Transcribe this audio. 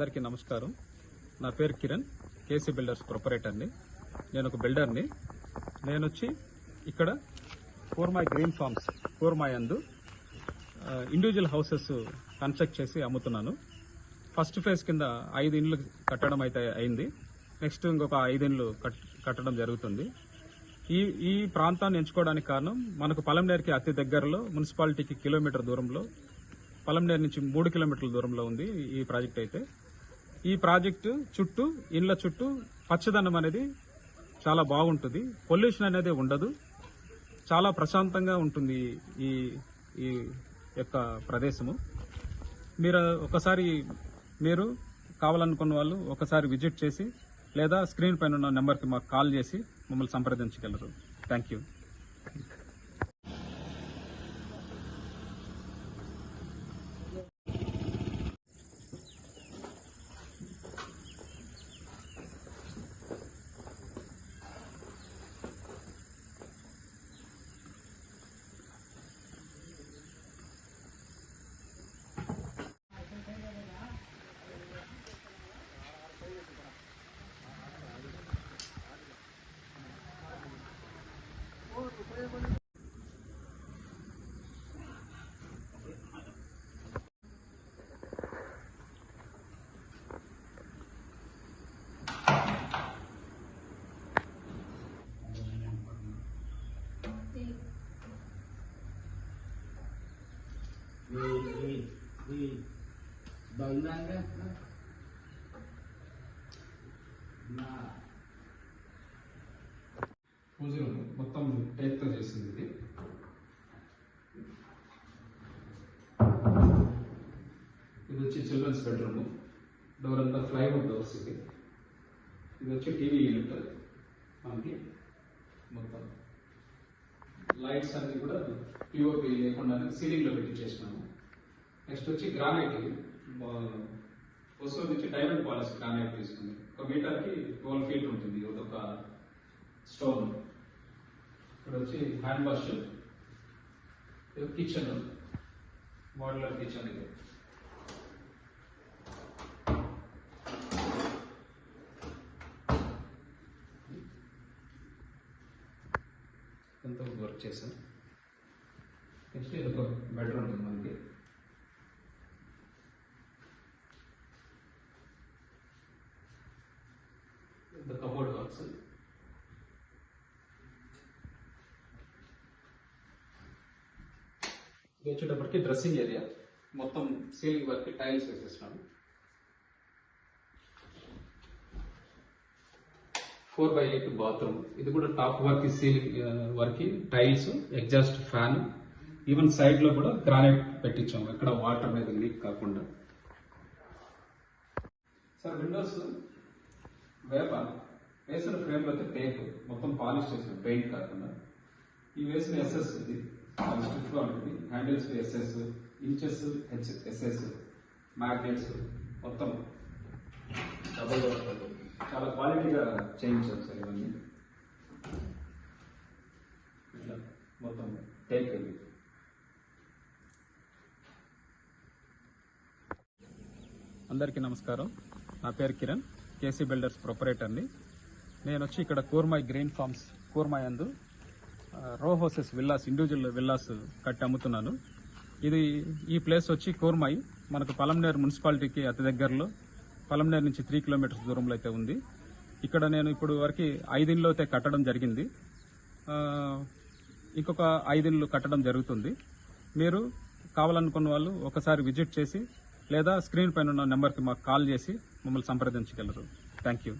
అందరికీ నమస్కారం. నా పేరు కిరణ్ కేసీ బిల్డర్స్ ప్రొపరేటర్ని. నేను ఒక బిల్డర్ని. నేను వచ్చి ఇక్కడ కూర్మాయ్ గ్రీన్ ఫార్మ్స్ కూర్మాయ్ అందు ఇండివిజువల్ హౌసెస్ కన్స్ట్రక్ట్ చేసి అమ్ముతున్నాను. ఫస్ట్ ఫేజ్ కింద ఐదు ఇండ్లు కట్టడం అయితే అయింది. నెక్స్ట్ ఇంకొక ఐదు ఇండ్లు కట్- కట్టడం జరుగుతుంది. ఈ ఈ ప్రాంతాన్ని ఎంచుకోవడానికి కారణం మనకు పలంనేరుకి అతి దగ్గరలో మున్సిపాలిటీకి కిలోమీటర్ దూరంలో పలంనేరు నుంచి మూడు కిలోమీటర్ల దూరంలో ఉంది ఈ ప్రాజెక్ట్ అయితే. ఈ ప్రాజెక్టు చుట్టూ ఇళ్ళ చుట్టూ పచ్చదనం అనేది చాలా బాగుంటుంది. పొల్యూషన్ అనేది ఉండదు. చాలా ప్రశాంతంగా ఉంటుంది ఈ ఈ యొక్క ప్రదేశము. మీరు ఒకసారి మీరు కావాలనుకున్న వాళ్ళు ఒకసారి విజిట్ చేసి లేదా స్క్రీన్ పైన ఉన్న నెంబర్కి మాకు కాల్ చేసి మమ్మల్ని సంప్రదించగలరు. థ్యాంక్ యూ di di మొత్తం టైప్తో చేసింది ఇది. ఇది వచ్చి చిల్డ్రన్స్ బెడ్రూమ్ డోర్ అంతా ఫ్లైవుడ్ డోర్స్ ఇది. ఇది వచ్చి టీవీ యూనిట్ మనకి మొత్తం. లైట్స్ అన్ని కూడా పిఓపి లేకుండా సీలింగ్లో పెట్టి చేసినాము నెక్స్ట్ వచ్చి గ్రానైట్ వస్తువు నుంచి డైమండ్ పాలిష్ గ్రానైట్ తీసుకుంది. ఒక మీటర్కి ట్వెల్వ్ ఫీట్ ఉంటుంది. ఒక స్టోన్. ఇక్కడ వచ్చి hand wash. Kitchen. Modular kitchen ఇది. ఎంత వర్క్ చేశాను. నెక్స్ట్ ఇది ఒక బెడ్రూమ్ ఉంది మనకి. the cupboard works. ఇది వచ్చేటప్పటికి డ్రెస్సింగ్ ఏరియా మొత్తం సీలింగ్ వర్క్ టైల్స్ వేసేసినాము ఫోర్ బై ఎయిట్ బాత్రూమ్. ఇది కూడా top work ceiling work tiles exhaust fan. Even సైడ్లో కూడా గ్రానైట్ పెట్టించాము. ఎక్కడ వాటర్ అనేది లీక్ కాకుండా. సార్ విండోస్ వేప వేసిన ఫ్రేమ్ అయితే టేప్ మొత్తం పాలిష్ చేసిన పెయింట్ కాకుండా. ఈ వేసిన ఎస్ఎస్ ఇది. చాలా గా ఉంటుంది handles SS inches H SS magnets మొత్తం. డబల్ చాలా క్వాలిటీగా చేయించాం సార్ ఇవన్నీ. ఇట్లా మొత్తం టేక్ అందరికీ నమస్కారం. నా పేరు కిరణ్ కేసీ బిల్డర్స్ ప్రొపరేటర్ని నేను వచ్చి ఇక్కడ కూర్మాయ్ గ్రీన్ ఫార్మ్స్ కూర్మాయ్ అందు రో హౌసెస్ విల్లాస్ ఇండివిజువల్ విల్లాస్ కట్టి అమ్ముతున్నాను. ఇది ఈ ప్లేస్ వచ్చి కూర్మాయి మనకు పలంనేరు మున్సిపాలిటీకి అతి దగ్గరలో. పలంనేరు నుంచి త్రీ కిలోమీటర్స్ దూరంలో అయితే ఉంది. ఇక్కడ నేను ఇప్పుడు వరకు ఐదిండ్లు అయితే కట్టడం జరిగింది. ఇంకొక ఐదిండ్లు కట్టడం జరుగుతుంది. మీరు కావాలనుకున్న వాళ్ళు ఒకసారి విజిట్ చేసి లేదా స్క్రీన్ పైన ఉన్న నెంబర్కి మాకు కాల్ చేసి మమ్మల్ని సంప్రదించగలరు. Thank you.